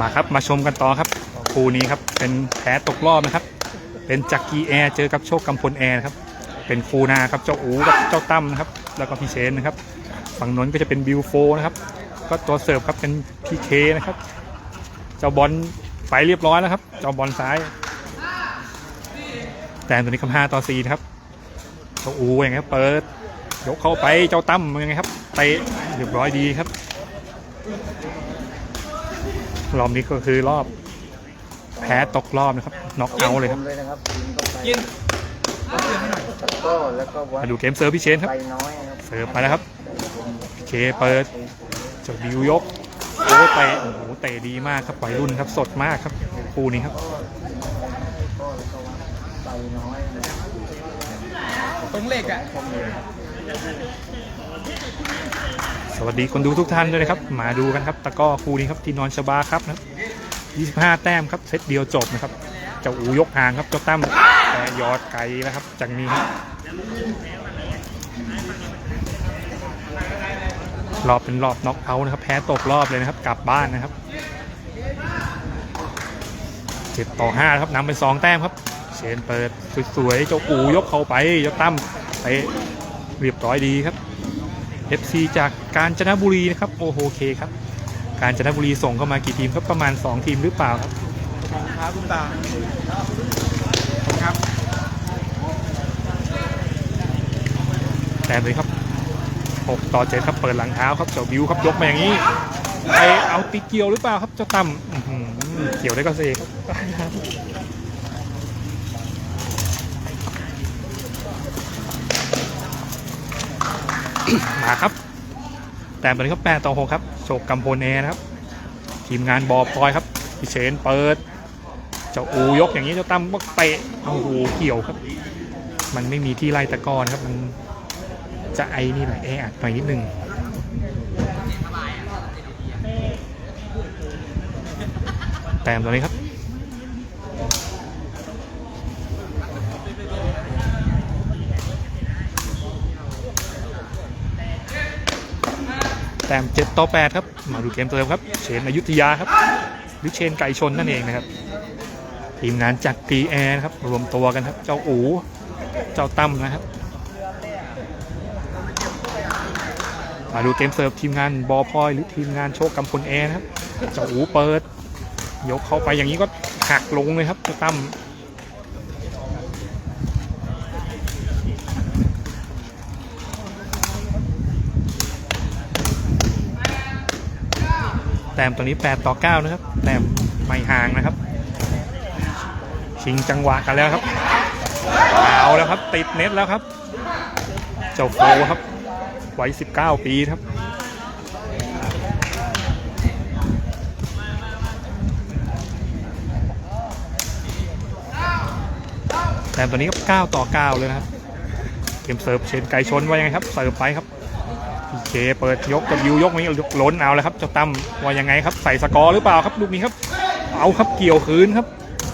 มาครับมาชมกันต่อครับคู่นี้ครับเป็นแพ้ตกรอบนะครับ เป็นจักรีแอร์เจอกับโชคกำพลแอร์ครับเป็นคูนาครับเจ้าอูกับเจ้าตั้มนะครับแล้วก็พี่เชนนะครับ ฝั่งนนก็จะเป็นบิวโฟนะครับ ก็ตัวเสิร์ฟครับเป็นพีเคนะครับ เจ้าบอลไปเรียบร้อยแล้วครับ เจ้าบอลซ้าย แต่ตัวนี้คำห้าต่อสี่นะครับเจ้าอูอย่างเงี้ยเปิดยกเข้าไปเจ้าตั้มยังไงครับเตะเรียบร้อยดีครับ รอบนี้ก็คือรอบแพ้ตกรอบนะครับน็อกเอาท์เลยครับ เลยนะครับยิงเข้าไปยินตะกร้อแล้วก็วัดมาดูเกมเซิร์ฟพี่เชนครับ ไปน้อยนะครับเสิร์ฟไปแล้วครับพี่เคเปิดเจ้าดิวยกโอ้เตะโอ้โหเตะดีมากครับวัยรุ่นครับสดมากครับคู่นี้ครับไปน้อยนะครับตรงเหล็กอะ สวัสดีคนดูทุกท่านด้วยนะครับ มาดูกันครับตะก้อคู่นี้ครับที่นอนชบาครับนะ25 แต้มครับเซตเดียวจบนะครับเจ้าอูยกห่างครับเจ้าตั้มแต่ยอดไกลแล้วครับจากนี้ครับรอบเป็นรอบน็อกเอาท์นะครับ แพ้ตกรอบเลยนะครับ กลับบ้านนะครับเจ็ดต่อห้าครับนำไปสองแต้มครับเชนเปิดสวยๆเจ้าอูยกเข้าไปเจ้าตั้มไปเรียบร้อยดีครับ FC จากกาญจนบุรีนะครับโอ้โหโอเคครับ กาญจนบุรีส่งเข้ามากี่ทีมครับประมาณ 2 ทีมหรือเปล่าครับครับคุณตาครับแต่เลยครับ 6 ต่อ 7 ครับเปิดหลังเท้าครับเจ้าบิวครับยกมาอย่างนี้ไปเอาติเกี่ยวหรือเปล่าครับเจ้าตั้มอื้อหือเกี่ยวได้ก็เซครับ มาครับ แต่ตอนนี้ครับ8ต่อ6ครับโชคกำพลแอนะครับทีมงานบอพลอยครับพี่เชนเปิด เจ้าอูยกอย่างนี้เจ้าตั้มก็เตะโอ้โหเกี่ยวครับ มันไม่มีที่ไล่ตะกอนครับมันจะไอ้นี่แหละแออัดหน่อยนิดนึงแต้มตัวนี้ครับ แต้ม7ต่อ8ครับ มาดูเกมตัวเติมครับ เชนอยุธยาครับหรือเชนไก่ชนนั่นเองนะครับ ทีมงานจากกีแอร์นครับ รวมตัวกันครับ เจ้าอูเจ้าตั้มนะครับ มาดูเกมเสิร์ฟทีมงานบอพอยหรือทีมงานโชคกำพลแอร์นะครับ เจ้าอูเปิด ยกเข้าไปอย่างนี้ก็หักลงเลยครับเจ้าตั้ม แต้มตัวนี้ 8 ต่อ 9 นะครับ แต้มไม่ห่างนะครับ ชิงจังหวะกันแล้วครับ เอาแล้วครับ ติดเน็ตแล้วครับ เจ้าโฟครับวัย19 ปีครับแต่ตอนนี้ก็9ต่อ 9 เลยนะครับ เกมเสิร์ฟเชนไก่ชนว่ายังไงครับ เสิร์ฟไปครับ พีเคเปิดยกกับยูยกนี้ล้นเอาแล้วครับเจ้าตั้มว่ายังไงครับใส่สกอร์หรือเปล่าครับลูกนี้ครับ เอาครับเกี่ยวคืนครับ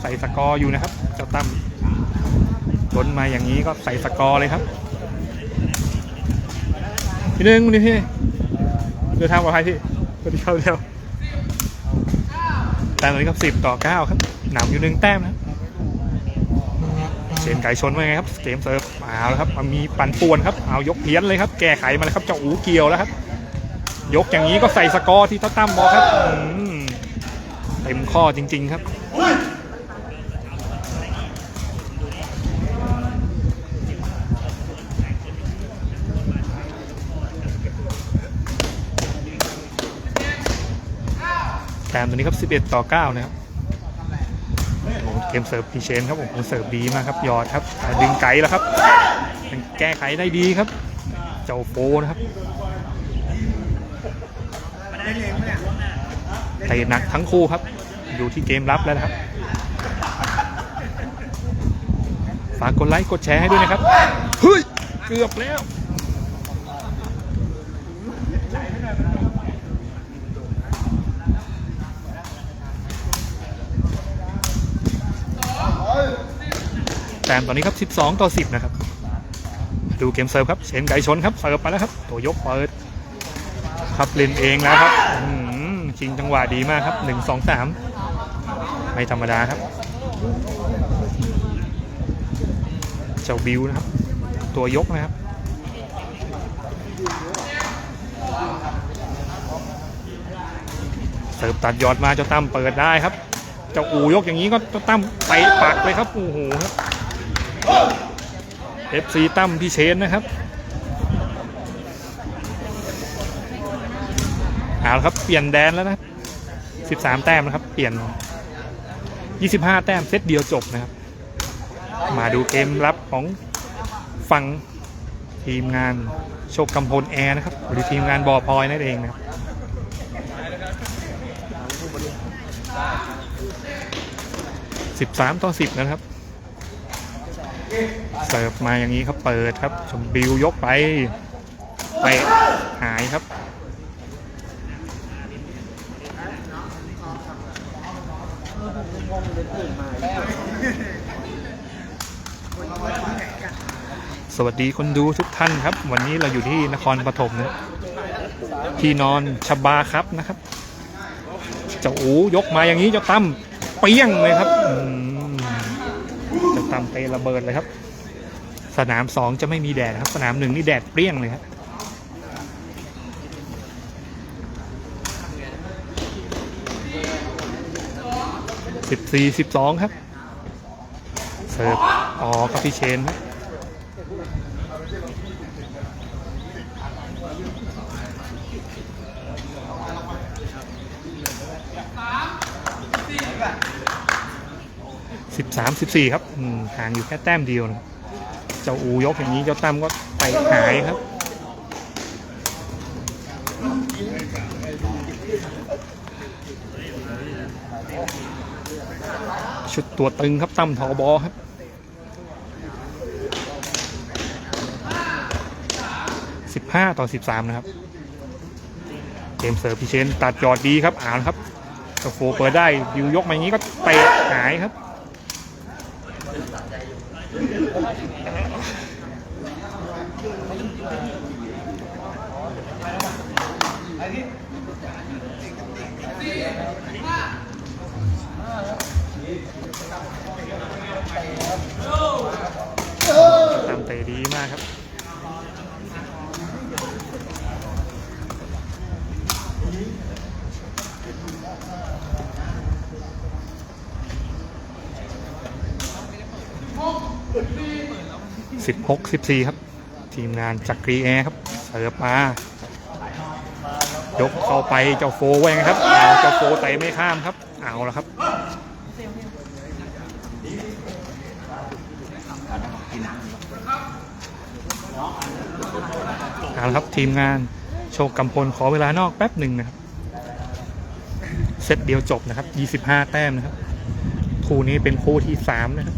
ใส่สกอร์อยู่นะครับเจ้าตั้มล้นมาอย่างนี้ก็ใส่สกอร์เลยครับพี่หนึ่งวันนี้พี่เดินทางปลอดภัยพี่สวัสดีครับเดียวแต่ตอนนี้ครับสิบต่อเก้าครับหนำอยู่หนึ่งแต้มนะ ชนไก่ชนว่าไงครับเกมเซิร์ฟเอาแล้วครับมันมีปั่นป่วนครับเอายกเพี้ยนเลยครับแก้ไขมาเลยครับเจ้าอูเกียวแล้วครับ ยกอย่างนี้ก็ใส่สกอร์ที่เท่าตั้มบอกครับเต็มข้อจริง ๆครับแต้มตัวนี้ครับ 11 ต่อ 9 นะครับ เกมเสิร์ฟพีเชนครับผมเสิร์ฟดีมากครับยอดครับดึงไกลแล้วครับยังแก้ไขได้ดีครับ เจ้าโฟนะครับเตะหนักทั้งคู่ครับ อยู่ที่เกมรับแล้วนะครับ ฝากกดไลค์กดแชร์ให้ด้วยนะครับ เฮ้ย เกือบแล้ว แต้มตอนนี้ครับ 12 ต่อ 10 นะครับ ดูเกมเซิร์ฟครับเชนไก่ชนครับเสิร์ฟไปแล้วครับ ตัวยกเปิดครับเล่นเองแล้วครับอื้อหือชิงจังหวะดีมากครับหนึ่งสองสามไม่ธรรมดาครับ เจ้าบิวนะครับ ตัวยกนะครับเสิร์ฟตัดยอดมาเจ้าตั้มเปิดได้ครับ เจ้าอูยกอย่างนี้ก็เจ้าตั้มไปปักเลยครับโอ้โหครับ FC ตั้มพี่เชนนะครับเอาละครับเปลี่ยนแดนแล้วนะครับ13 แต้มนะครับ เปลี่ยน 25 แต้มเซตเดียวจบนะครับ มาดูเกมรับของฝั่งทีมงานโชคกำพลแอร์นะครับ หรือทีมงานบอพลอยนั่นเองนะครับ13ต่อ10นะครับ เสิร์ฟมาอย่างนี้ครับเปิดครับชมบิวยกไปไปหายครับสวัสดีคนดูทุกท่านครับ วันนี้เราอยู่ที่นครปฐมนะที่นอนชบาครับนะครับเจ้าอูยกมาอย่างนี้เจ้าตั้มเปี้ยงเลยครับ อืมเจ้าตั้มเตะระเบิดเลยครับ สนามสองจะไม่มีแดดครับ สนามหนึ่งนี่แดดเปรี้ยงเลยครับสิบสี่สิบสองครับ เสิร์ฟอ๋อครับพี่เชนครับสิ บสามสิบสี่ครับห่างอยู่แค่แต้มเดียวนะเจ้าอูยกอย่างนี้เจ้าตั้มก็ไปหายครับชุดตัวตึงครับตั้มทอบอครับสิบห้าต่อสิบสามนะครับเกมเสิร์ฟพิเชนตัดจอดดีครับอ่านครับกระโฟเปิดได้ยิวยกมาอย่างนี้ก็เตะหายครับ ตามเตะดีมากครับสิบหกสิบสี่ครับ ทีมงานจักรีแอร์ครับ เสิร์ฟมา ยกเข้าไปเจ้าโฟไว้ไงครับเอาเจ้าโฟเตะไม่ข้ามครับ เอาละครับ เอาละครับทีมงานโชคกำพลขอเวลานอกแป๊บหนึ่งนะครับ เซตเดียวจบนะครับ 25 แต้มนะครับ คู่นี้เป็นคู่ที่ 3 นะครับ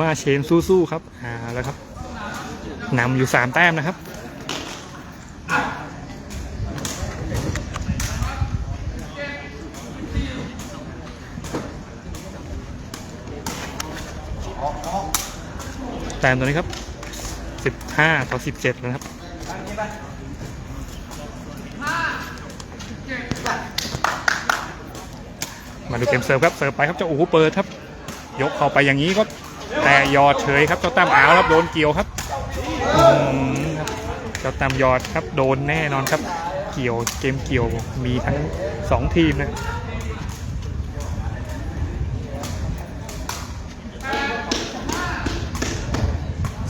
ม่าเชนสู้ๆครับอ่าแล้วครับนำอยู่3แต้มนะครับแต้มตัวนี้ครับ15ต่อ17นะครับมาดูเกมเสิร์ฟครับเสิร์ฟไปครับเจ้าอู๋เปิดครับ ยกเข้าไปอย่างนี้ก็ แต่ยอดเฉยครับเจ้าตั้มอ้าวครับโดนเกี่ยวครับเจ้าตั้มยอดครับโดนแน่นอนครับ เกี่ยวเกมเกี่ยวมีทั้งสองทีมนะ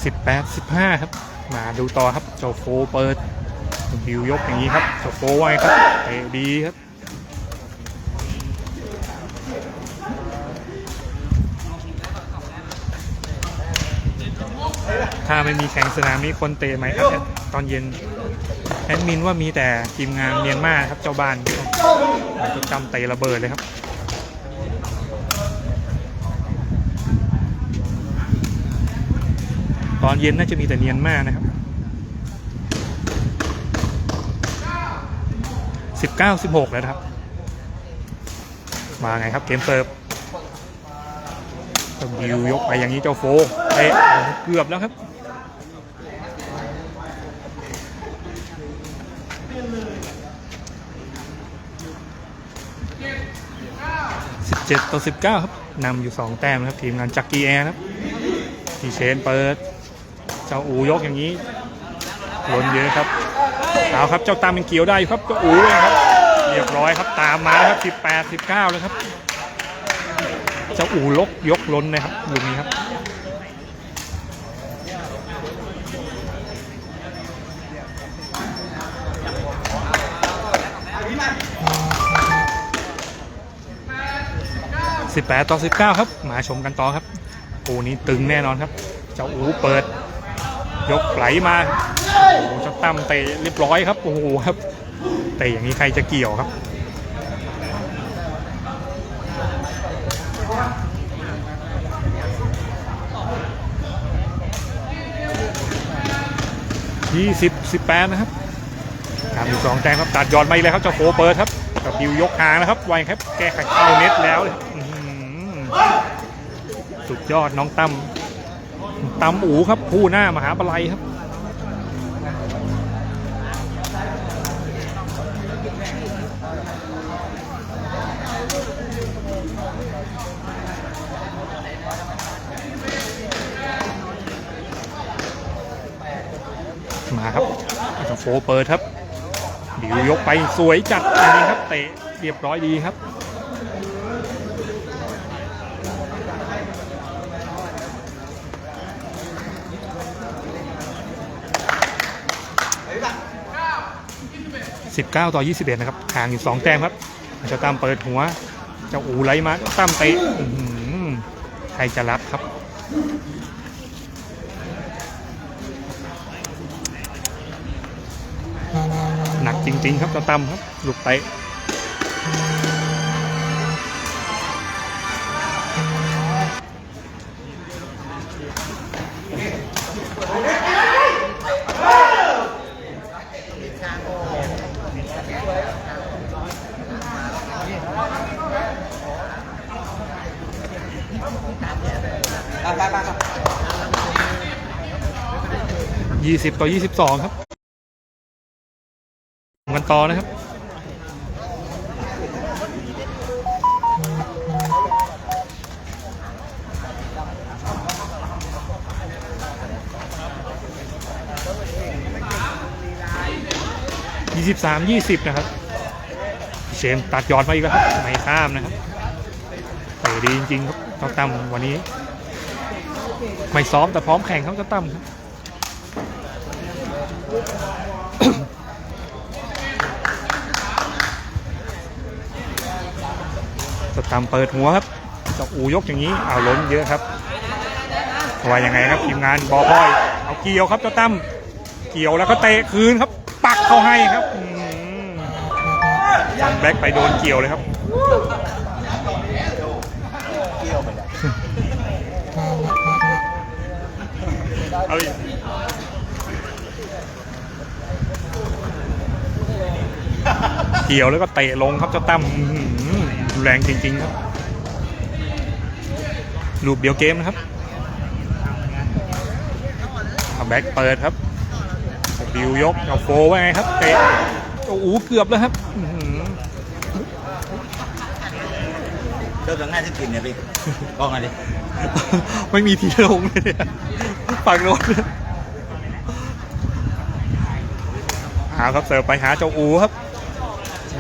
สิบแปดสิบห้าครับ มาดูต่อครับเจ้าโฟเปิดบิวยกอย่างนี้ครับเจ้าโฟไว้ครับเตะดีครับ ถ้าไม่มีแข่งสนามนี้คนเตะไหมครับตอนเย็นแอดมินว่ามีแต่ทีมงานเมียนมาครับเจ้าบ้านจะจำเตะระเบิดเลยครับตอนเย็นน่าจะมีแต่เมียนมานะครับสิบเก้าสิบหกแล้วครับ มาไงครับเกมเซิร์ฟเจ้าบิวยกไปอย่างนี้เจ้าโฟเตะโอ้โหเกือบแล้วครับ 17 ต่อ 19 ครับนำอยู่ 2 แต้มนะครับ ทีมงานจักรีแอร์ครับทีเชนเปิด เจ้าอูยกอย่างนี้ล้นเยอะครับเอาครับ เจ้าตามเป็นเกี่ยวได้ครับเจ้าอูเองครับ เรียบร้อยครับตามมาแล้วครับ 18 19 แล้วครับ เจ้าอูลกยกล้นนะครับลูกนี้ครับ 18 ต่อ 19 ครับ มาชมกันต่อครับโอ้นี้ตึงแน่นอนครับ เจ้าอูเปิด ยกไหลมาโอ้เจ้าตั้มเตะเรียบร้อยครับโอ้โหครับเตะอย่างนี้ใครจะเกี่ยวครับยี่สิบสิบแปดนะครับตามอยู่สองแต้มครับตัดยอดไม่เลยครับเจ้าโฟเปิดครับกับบิวยกหางนะครับไวครับแก้ไขเข้าเน็ตแล้วเลย สุดยอดน้องตั้มตั้มอูครับผู้หน้ามหาบลัยครับมาครับโฟเปิดครับบิวยกไปสวยจัดอันนี้ครับ เตะเรียบร้อยดีครับ 19 ต่อ 21 นะครับ ห่างอยู่ 2 แต้มครับเจ้าตั้มเปิดหัว เจ้าอูไหลมาตั้มเตะใครจะรับครับ หนักจริง ๆ ครับเจ้าตั้มครับ ลูกเตะ 20ต่อ22ครับกันต่อนะครับยี่สิบสามยี่สิบนะครับ เชมตัดยอดมาอีกแล้วครับไม่ข้ามนะครับเตะดีจริงๆครับเจ้าตั้มวันนี้ ไม่ซ้อมแต่พร้อมแข่งครับเจ้าตั้มครับเจ้าตั้มเปิดหัวครับเจ้าอูยกอย่างนี้เอาล้นเยอะครับว่ายังไงครับทีมงานบอพอยเอาเกี่ยวครับเจ้าตั้มเกี่ยวแล้วก็เตะคืนครับ ปักเข้าให้ครับแบ็กไปโดนเกี่ยวเลยครับ เอาอีกเกี่ยวแล้วก็เตะลงครับเจ้าตั้มอื้อหือรุนแรงจริง ๆ ครับลูปเดียวเกมนะครับเอาแบ็กเปิดครับบิวยกเอาโฟไว้ไงครับเตะโอ้โหเกือบแล้วครับอื้อหือเริ่มจากง่ายที่กินเนี่ยพี่กล้องอะไรดิไม่มีทีลงเลยเนี่ย ฝั่งโน้นหาครับเสิร์ฟไปหาเจ้าอูครับ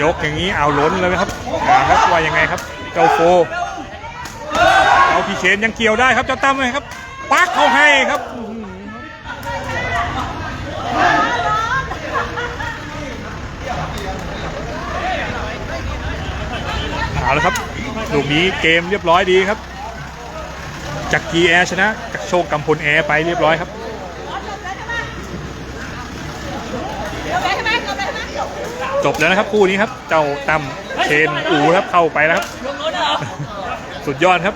ยกอย่างนี้เอาล้นเลยครับหาครับว่ายังไงครับ เจ้าโฟเอาพีเชนยังเกี่ยวได้ครับเจ้าตั้มเลยครับปักเขาให้ครับเอาละครับลูกนี้เกมเรียบร้อยดีครับ จากกีแอร์ชนะจากโชคกำพลแอร์ไปเรียบร้อยครับเดี๋ยวไปใช่ไหมจบแล้วนะครับคู่นี้ครับ เจ้าตั้มเชนอูครับเข้าไปแล้วครับ สุดยอดครับ